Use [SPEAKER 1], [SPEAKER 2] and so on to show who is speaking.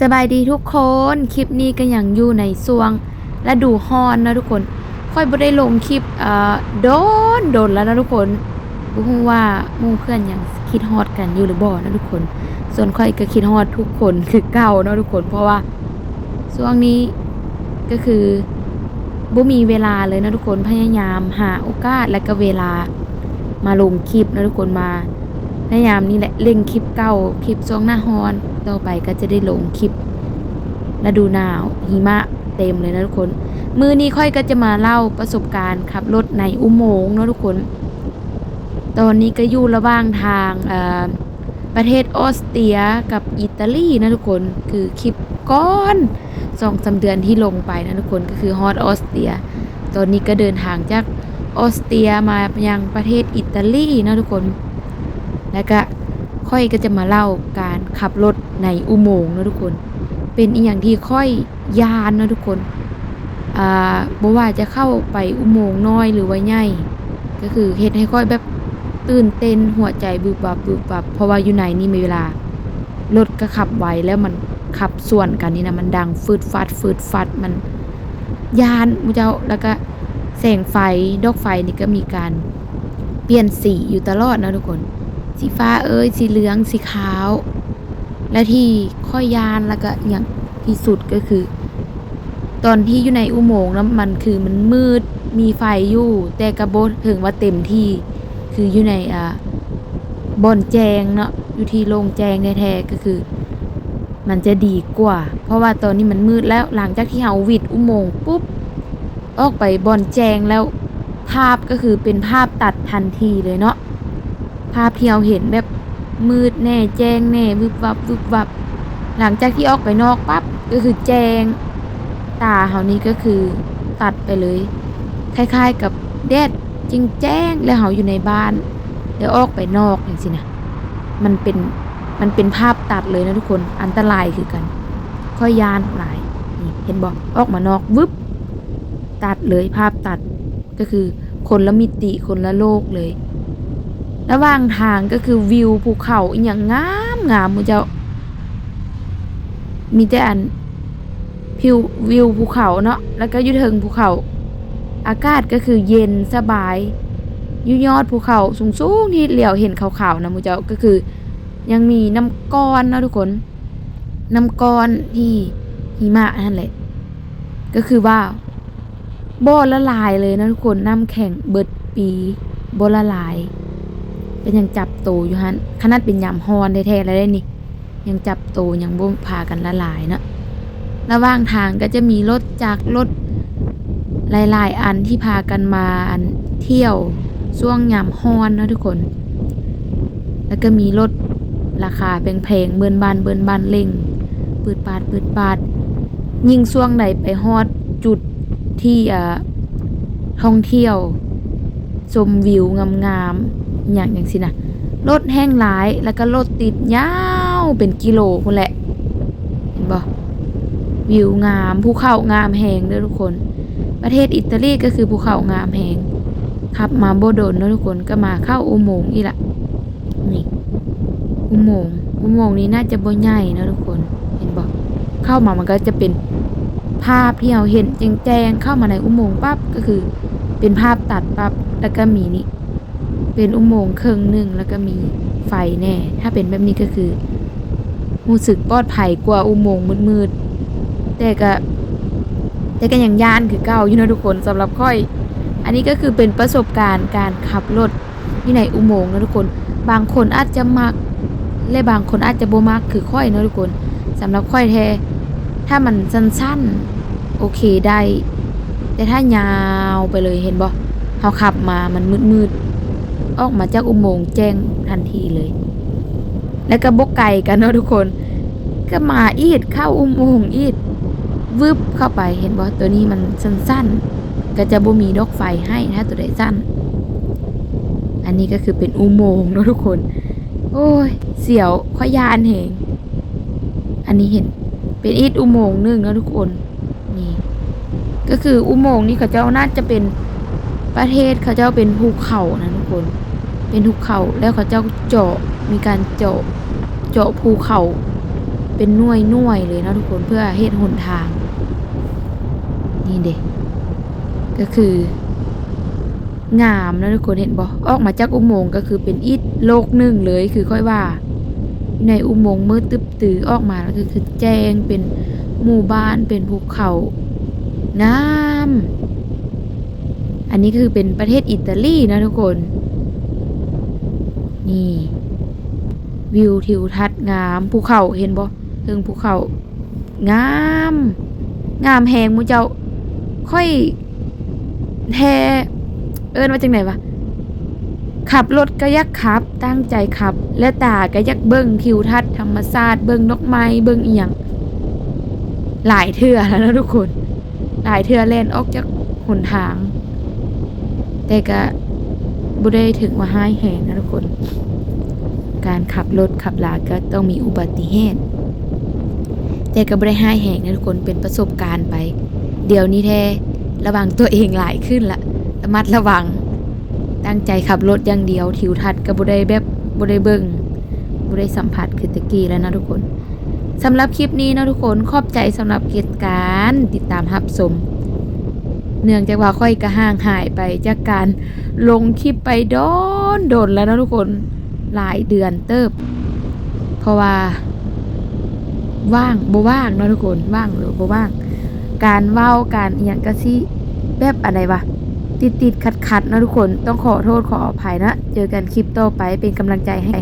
[SPEAKER 1] สบายดีทุกคน คลิปนี้ก็ยังอยู่ในช่วงฤดูฮอนนะทุกคน ค่อยบ่ได้ลงคลิปเอ่อโดนโดนแล้วนะทุกคนบ่ฮู้ว่ามู่เพื่อนอยังคิดฮอดกันอยู่หรือบ่นะทุกคน ส่วนค่อยก็คิดฮอดทุกคนคือเก่าเนาะทุกคน เพราะว่าช่วงนี้ก็คือบ่มีเวลาเลยนะทุกคนพยายามหาโอกาสและก็เวลามาลงคลิปนะทุกคนมา พยายามนี่แหละเร่งคลิปเก่าคลิปช่วงหน้าฮอน ต่อไปก็จะได้ลงคลิปฤดูหนาวหิมะเต็มเลยนะทุกคน มือนี้ค่อยก็จะมาเล่าประสบการณ์ขับรถในอุโมงค์นะทุกคน ตอนนี้ก็อยู่ระหว่างทางประเทศออสเตรียกับอิตาลีนะทุกคนคือคลิปก้อนสองสาเดือนที่ลงไปนะทุกคนก็คือฮอตออสเตรีย ตอนนี้ก็เดินทางจากออสเตรียมายังประเทศอิตาลีนะทุกคน แล้วก็ค่อยก็จะมาเล่าการขับรถในอุโมงค์นะทุกคน เป็นอีกอย่างที่ค่อยยานนะทุกคนอ่าบ่ว่าจะเข้าไปอุโมงค์น้อยหรือว่าใหญ่ก็คือเฮ็ดให้ค่อยแบบตื่นเต้นหัวใจบึบบับบึบบับเพราะว่าอยู่ในนี่มีเวลารถก็ขับไวแล้วมันขับส่วนกันนี่นะมันดังฟืดฟัดฟืดฟัดมันยานมูเจ้าแล้วก็แสงไฟดอกไฟนี่ก็มีการเปลี่ยนสีอยู่ตลอดนะทุกคน สีฟ้าเอ้ยสีเหลืองสีขาว และที่ค่อยยานแล้วก็อย่างที่สุดก็คือ ตอนที่อยู่ในอุโมงค์นะมันคือมันมืดมีไฟอยู่ แต่กระโบถึงว่าเต็มที่คืออยู่ในอ่าบอนแจงเนาะอยู่ที่โรงแจงแท้ๆก็คือ มันจะดีกว่า เพราะว่าตอนนี้มันมืดแล้วหลังจากที่เฮาวิดอุโมงค์ปุ๊บออกไปบอนแจงแล้วภาพก็คือเป็นภาพตัดทันทีเลยเนาะ ภาพที่เราเห็นแบบมืดแน่แจ้งแน่วึบวับวึบวับ หลังจากที่ออกไปนอกปั๊บก็คือแจ้ง ตาเขานี้ก็คือตัดไปเลย คล้ายๆกับแดดจริงแจ้งแล้วเขาอยู่ในบ้าน แล้วออกไปนอกอย่างสินะมันเป็นมันเป็นภาพตัดเลยนะทุกคนอันตรายคือกัน ค่อยยานหลายนี่เห็นบอกออกมานอกวึบตัดเลยภาพตัดก็คือคนละมิติคนละโลกเลย ระหว่างทางก็คือวิวภูเขาอีหยังงามงามมูเจ้า มีแต่อันพิววิวภูเขาเนาะแล้วก็ยุเทิงภูเขา อากาศก็คือเย็นสบายยุยอดภูเขาสูงสูงที่เหลียวเห็นขาวๆนะมูเจ้าก็คือ ยังมีน้ำก้อนเนาะทุกคนน้ำก้อนที่หิมะนั่นแหละก็คือว่าบ่ละลายเลยนะทุกคนน้ำแข็งเบิดปีบ่ละลาย เป็นยังจับโตอยู่ฮันขนาดเป็นยามฮอนแท้ๆแล้วได้นี่ ยังจับโตยังบ่พากันละลายเนาะระหว่างทางก็จะมีรถจากรถหลาย ๆ อันที่พากันมาอันเที่ยวช่วงยามฮอนนะทุกคน แล้วก็มีรถราคาแพงๆเบินบานเบินบานเล่งปืดปาดปืดปาด ยิ่งช่วงใดไปฮอดจุดที่อ่าท่องเที่ยวชมวิวงามๆ อย่างอย่างสินะรถแห้งหลายแล้วก็รถติดยาวเป็นกิโลพุ่นแหละเห็นบ่วิวงามภูเขางามแหงเด้อทุกคน ประเทศอิตาลีก็คือภูเขางามแหงขับมาโบโดนเด้อทุกคนก็มาเข้าอุโมงค์อีละนี่อุโมงค์อุโมงค์นี้น่าจะบ่ใหญ่นะทุกคนเห็นบ่เข้ามามันก็จะเป็นภาพที่เราเห็นแจ้งๆเข้ามาในอุโมงค์ปั๊บก็คือเป็นภาพตัดปั๊บแล้วก็มีนี่ เป็นอุโมงค์ครึ่งหนึ่งแล้วก็มีไฟแน่ ถ้าเป็นแบบนี้ก็คือรู้สึกปลอดภัยกว่าอุโมงค์มืดๆแต่ก็แต่ก็ยังย่านคือเก่าอยู่นะทุกคนสำหรับค่อย อันนี้ก็คือเป็นประสบการณ์การขับรถที่ในอุโมงค์นะทุกคน บางคนอาจจะมักและบางคนอาจจะบ่มักคือค่อยนะทุกคนสำหรับค่อยแท้ ถ้ามันสั้นๆ โอเคได้ แต่ถ้ายาวไปเลยเห็นบ่เขาขับมามันมืดๆ ออกมาจากอุโมงค์แจ้งทันทีเลย แล้วก็บกไก่กันเนาะทุกคน ก็มาอีดเข้าอุโมงค์อีดวึบเข้าไปเห็นบ่ตัวนี้มันสั้นๆ ก็จะบ่มีดอกไฟให้ถ้าตัวใดสั้น อันนี้ก็คือเป็นอุโมงค์เนาะทุกคน โอ้ย เสียวขอยานเหงอันนี้เห็นเป็นอีดอุโมงค์หนึงเนาะทุกคนนี่ก็คืออุโมงค์นี้เขาเจ้าน่าจะเป็นประเทศเขาเจ้าเป็นภูเขานะ คน เป็นภูเขาแล้วเขาเจ้าเจาะมีการเจาะเจาะภูเขา เป็นหน่วยหน่วยเลยนะทุกคนเพื่อเฮ็ดหนทาง นี่เด็กก็คืองามนะทุกคนเห็นบ่ออกมาจากอุโมงค์ก็คือเป็นอีกโลกหนึ่งเลยคือค่อยว่า ในอุโมงค์มืดตึบตือออกมาแล้วก็คือแจ้งเป็นหมู่บ้านเป็นภูเขา น้ำ อันนี้คือเป็นประเทศอิตาลีนะทุกคน นี่ วิวทิวทัศน์งามภูเขาเห็นบ่ถึงภูเขางาม งามแหงมูเจ้า ค่อยแทเอิ้นว่าจังไหนวะขับรถก็ยักขับ ตั้งใจขับ และตาก็ยักเบิ่งทิวทัศน์ธรรมชาติเบิ่งนกไม้เบิ่งเอียง หลายเทื่อแล้วนะทุกคน หลายเทื่อเล่นออกจากหนทาง แต่ก็บ่ได้ถึงว่าห้ายแหงนะทุกคน การขับรถขับลาก็ต้องมีอุบัติเหตุ แต่ก็บ่ได้ห้ายแหงนะทุกคนเป็นประสบการณ์ไป เดี๋ยวนี้แท้ระวังตัวเองหลายขึ้นละระมัดระวัง ตั้งใจขับรถอย่างเดียวทิวทัศน์ก็บ่ได้แบบบ่ได้เบิ่งบ่ได้สัมผัสคือตะกี้แล้วนะทุกคนสำหรับคลิปนี้นะทุกคนขอบใจสำหรับเหตุการณ์ติดตามรับชม เนื่องจากว่าค่อยกระห่างหายไปจากการลงคลิปไปโดนโดนแล้วนะทุกคนหลายเดือนเติบ เพราะว่าว่างบ่ว่างเนาะทุกคนว่างหรือบ่ว่าง การเว้าการอหย่างก็สิแบบอะไรวะติดติดขัดขัดเนาะทุกคนต้องขอโทษขออภัยนะ เจอกันคลิปต่อไปเป็นกำลังใจให้